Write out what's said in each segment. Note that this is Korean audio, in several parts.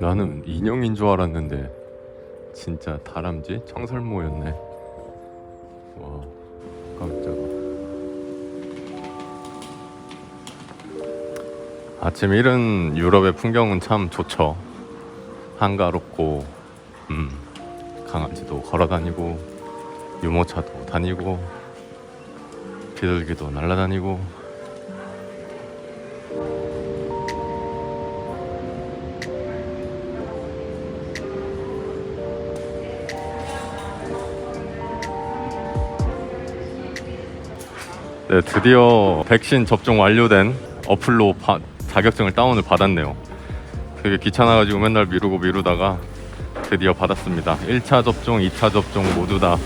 나는 인형인 줄 알았는데 진짜 다람쥐 청설모였네. 와 깜짝아. 아침 이른 유럽의 풍경은 참 좋죠. 한가롭고, 음, 강아지도 걸어다니고, 유모차도 다니고, 비둘기도 날아다니고. 네, 드디어 백신 접종 완료된 어플로 바- 자격증을 다운을 받았네요. 되게 귀찮아가지고 맨날 미루고 미루다가 드디어 받았습니다. 1차 접종, 2차 접종 모두 다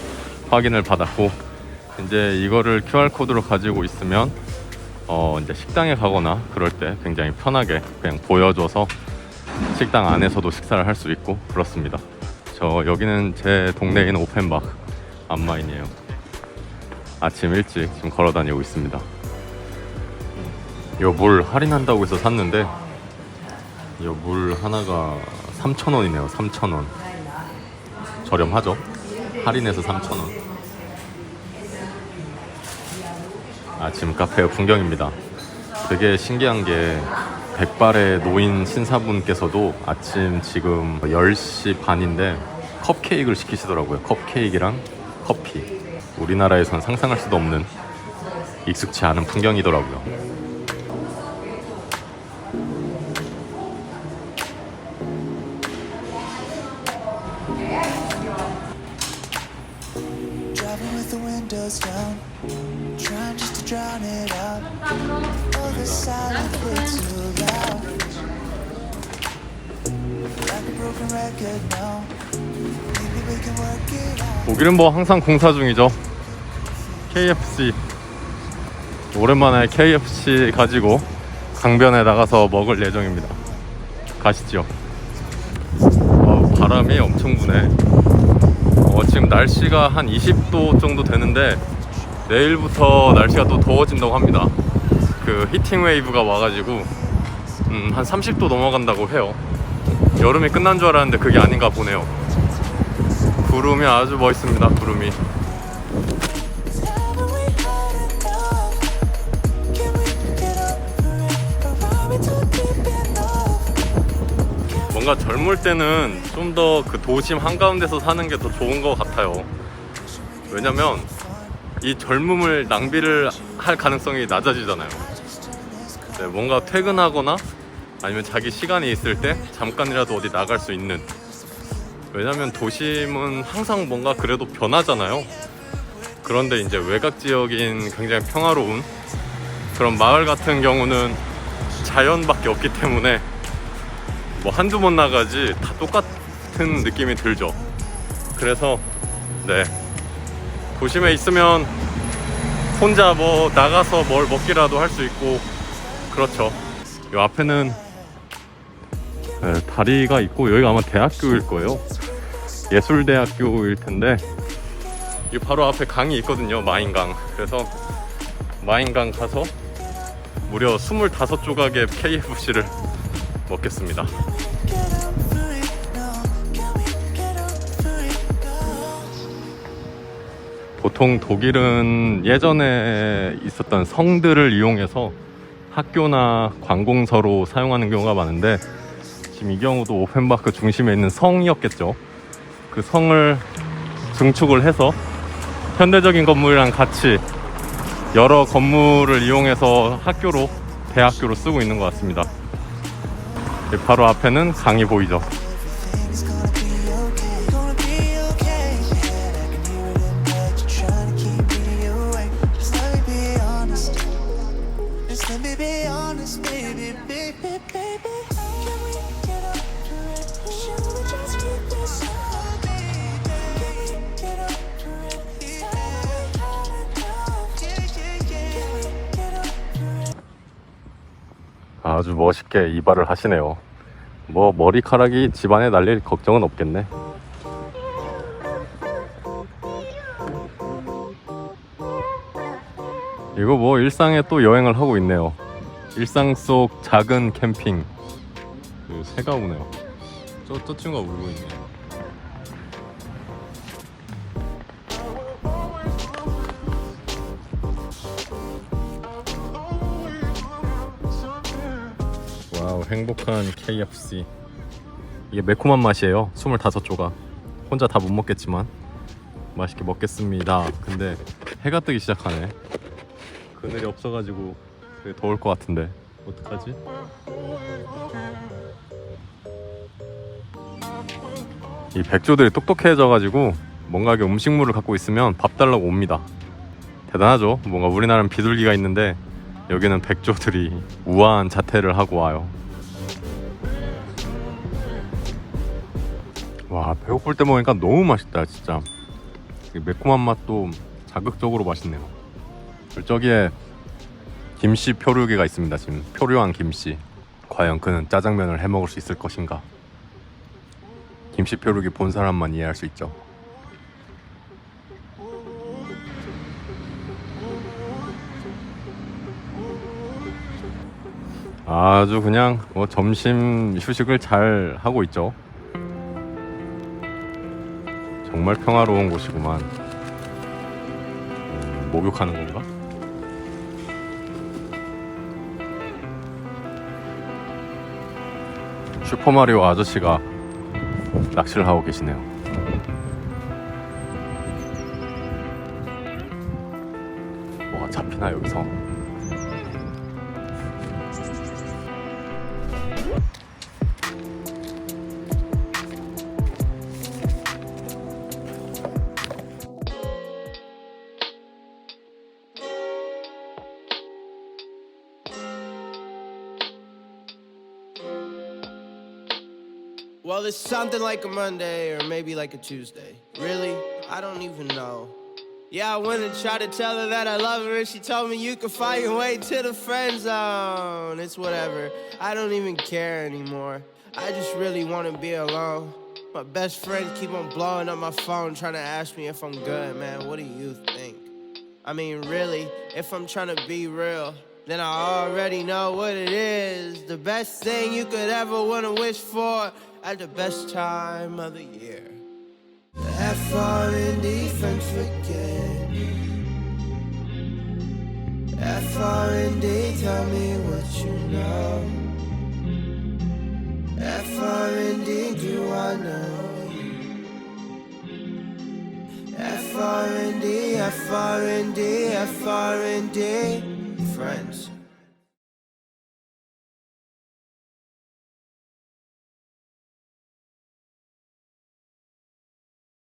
확인을 받았고 이제 이거를 QR 코드로 가지고 있으면 어 이제 식당에 가거나 그럴 때 굉장히 편하게 그냥 보여줘서 식당 안에서도 식사를 할 수 있고 그렇습니다. 저 여기는 제 있는 오펜박 안마인이에요. 아침 일찍 지금 걸어 다니고 있습니다. 요물 할인한다고 해서 샀는데 요물 하나가 3,000원이네요. 3,000원. 저렴하죠? 할인해서 3,000원. 아침 카페의 풍경입니다. 되게 신기한 게 백발의 노인 신사분께서도 아침 지금 10시 반인데 컵케이크를 시키시더라고요. 컵케이크랑 커피. 우리나라에선 상상할 수도 없는 익숙치 않은 풍경이더라고요. Oh. 독일은 뭐 항상 공사 중이죠. KFC. 오랜만에 KFC 가지고 강변에 나가서 먹을 예정입니다. 가시죠. 어, 바람이 엄청 부네. 어, 지금 날씨가 한 20도 정도 되는데 내일부터 날씨가 또 더워진다고 합니다. 그 히팅 웨이브가 와가지고 음, 한 30도 넘어간다고 해요. 여름이 끝난 줄 알았는데 그게 아닌가 보네요. 구름이 아주 멋있습니다. 구름이. 뭔가 젊을 때는 좀 더 그 도심 한가운데서 사는 게 더 좋은 것 같아요. 왜냐면 이 젊음을 낭비를 할 가능성이 낮아지잖아요. 네, 뭔가 퇴근하거나 아니면 자기 시간이 있을 때 잠깐이라도 어디 나갈 수 있는. 왜냐면 도심은 항상 뭔가 그래도 변하잖아요. 그런데 이제 외곽 지역인 굉장히 평화로운 그런 마을 같은 경우는 자연밖에 없기 때문에 뭐 한두 번 나가지 다 똑같은 느낌이 들죠. 그래서 네 도심에 있으면 혼자 뭐 나가서 뭘 먹기라도 할 수 있고 그렇죠. 이 앞에는 네, 다리가 있고 여기가 아마 대학교일 거예요. 예술대학교일 텐데 이 바로 앞에 강이 있거든요. 마인강. 그래서 마인강 가서 무려 25조각의 KFC를 먹겠습니다. 보통 독일은 예전에 있었던 성들을 이용해서 학교나 관공서로 사용하는 경우가 많은데 지금 이 경우도 오펜바크 중심에 있는 성이었겠죠. 그 성을 증축을 해서 현대적인 건물이랑 같이 여러 건물을 이용해서 학교로 대학교로 쓰고 있는 것 같습니다. 바로 앞에는 강이 보이죠. 아주 멋있게 이발을 하시네요. 뭐 머리카락이 집안에 날릴 걱정은 없겠네. 이거 뭐 일상에 또 여행을 하고 있네요. 일상 속 작은 캠핑. 그 새가 오네요. 저, 저 친구가 울고 있네. 와 행복한 KFC. 이게 매콤한 맛이에요. 25조각. 혼자 다 못 먹겠지만 맛있게 먹겠습니다. 근데 해가 뜨기 시작하네. 그늘이 없어가지고 되게 더울 것 같은데 어떡하지? 이 백조들이 똑똑해져가지고 뭔가 이렇게 음식물을 갖고 있으면 밥 달라고 옵니다. 대단하죠. 뭔가 우리나라는 비둘기가 있는데 여기는 백조들이 우아한 자태를 하고 와요. 와 배고플 때 먹으니까 너무 맛있다 진짜. 이 매콤한 맛도 자극적으로 맛있네요. 저기에 김씨 표류기가 있습니다. 지금 표류한 김씨. 과연 그는 짜장면을 해 먹을 수 있을 것인가? 김씨 표류기 본 사람만 이해할 수 있죠. 아주 그냥 뭐 점심 휴식을 잘 하고 있죠. 정말 평화로운 곳이구만. 음, 목욕하는 건가? 슈퍼마리오 아저씨가 낚시를 하고 계시네요. 뭐가 잡히나 여기서? Well, it's something like a Monday or maybe like a Tuesday. Really? I don't even know. Yeah, I went and tried to tell her that I love her, and she told me you can find your way to the friend zone. It's whatever. I don't even care anymore. I just really want to be alone. My best friend keep on blowing up my phone trying to ask me if I'm good, man. What do you think? I mean, really, if I'm trying to be real, then I already know what it is. The best thing you could ever want to wish for at the best time of the year. The F R forget. Tell me what you know. F R N D, do I know F R N D, F R N D, F R N D, friends.